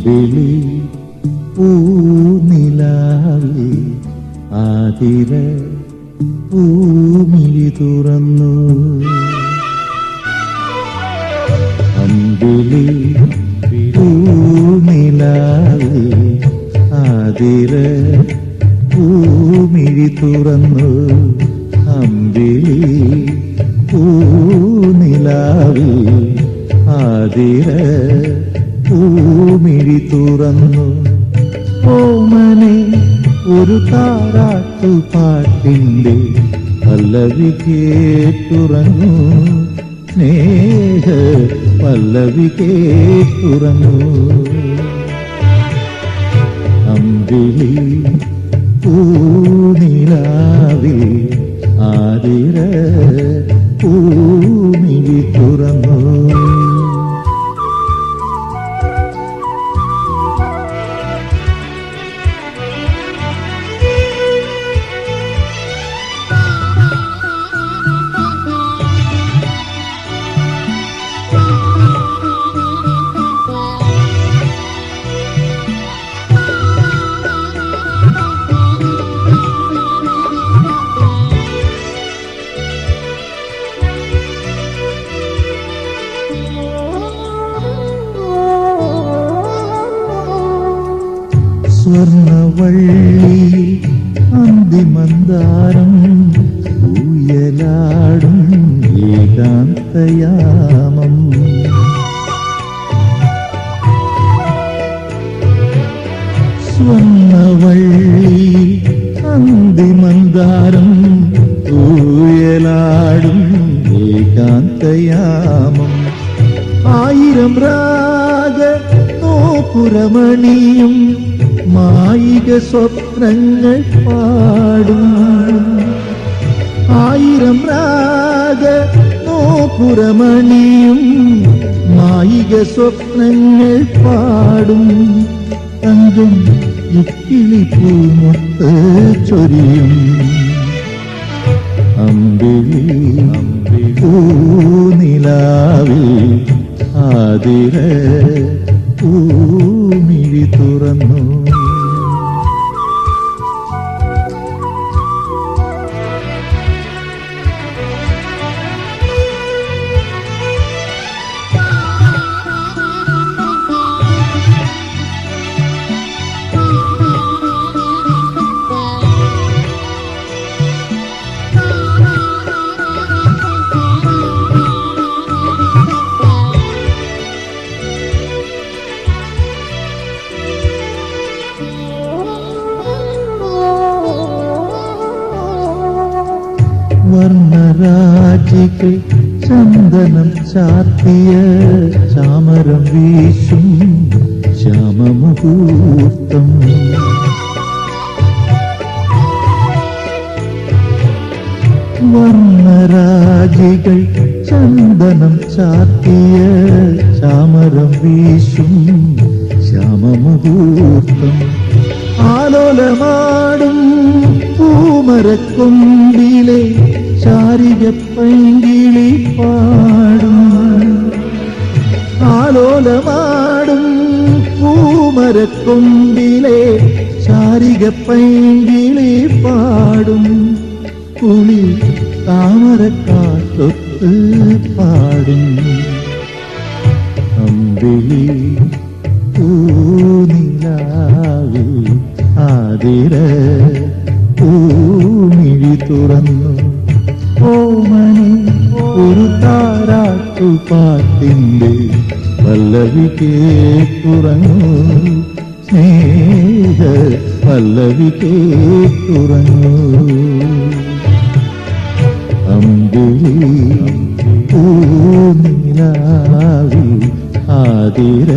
അമ്പിളി പൂനിലാവി ആതിര പൂമിഴി തുറന്നു. അമ്പിളി പൂനിലാവി ആതിര പൂമിഴി തുറന്നു. അമ്പിളി പൂനിലാവി ആതിര പൂമിഴി തുറന്നു. ഓമനെ ഒരു താരാട്ടു പാട്ടിന്റെ പല്ലവി കേട്ടുറങ്ങു. സ്നേഹ പല്ലവി കേട്ടുറങ്ങു. അമ്പിളി പൂനിലാവി ആതിര പൂമിഴി സ്വർണവള്ളി അന്തിമന്ദാരം ഊയലാടും ഏകാന്തയാമം സ്വർണവള്ളി അന്തിമന്ദാരം ഊയലാടും ഏകാന്തയാമം ആയിരം രാഗ നോപുരമണിയും മായിക സ്വപ്നങ്ങൾ പാടും. ആയിരം രാഗ നോപുരമണിയും മായിക സ്വപ്നങ്ങൾ പാടും. തങ്കം ഇക്കിളി പൂമൊത്ത് ചൊരിയും. അമ്പിളി പൂനിലാവിൽ ആതിര പൂമിഴി തുറന്നു. വർണരാജികൾ ചന്ദനം ചാർത്തിയ ചാമരം വീശും ശ്യാമമുഹൂർത്തം. വർണരാജികൾ ചന്ദനം ചാർത്തിയ ചാമരം വീശും ശ്യാമമുഹൂർത്തം. ആലോലമാടും പൂമരക്കൊമ്പിലെ ചാരിക പൈങ്കിളി പാടും. ആലോലമാടും പൂമരക്കൊമ്പിലെ ചാരിക പൈങ്കിളി പാടും. കുളി താമരക്കാട്ടൊത്ത് പാടും. അമ്പിളി പൂനിലാവിൽ ആതിര പൂമിഴി തുറന്നു. ഓമനെ ഒരു താരാട്ടു പാട്ടിന്റെ പല്ലവി കേട്ടുറങ്ങൂ. സ്നേഹ പല്ലവി കേട്ടുറങ്ങൂ. അമ്പിളി പൂനിലാവി ആതിര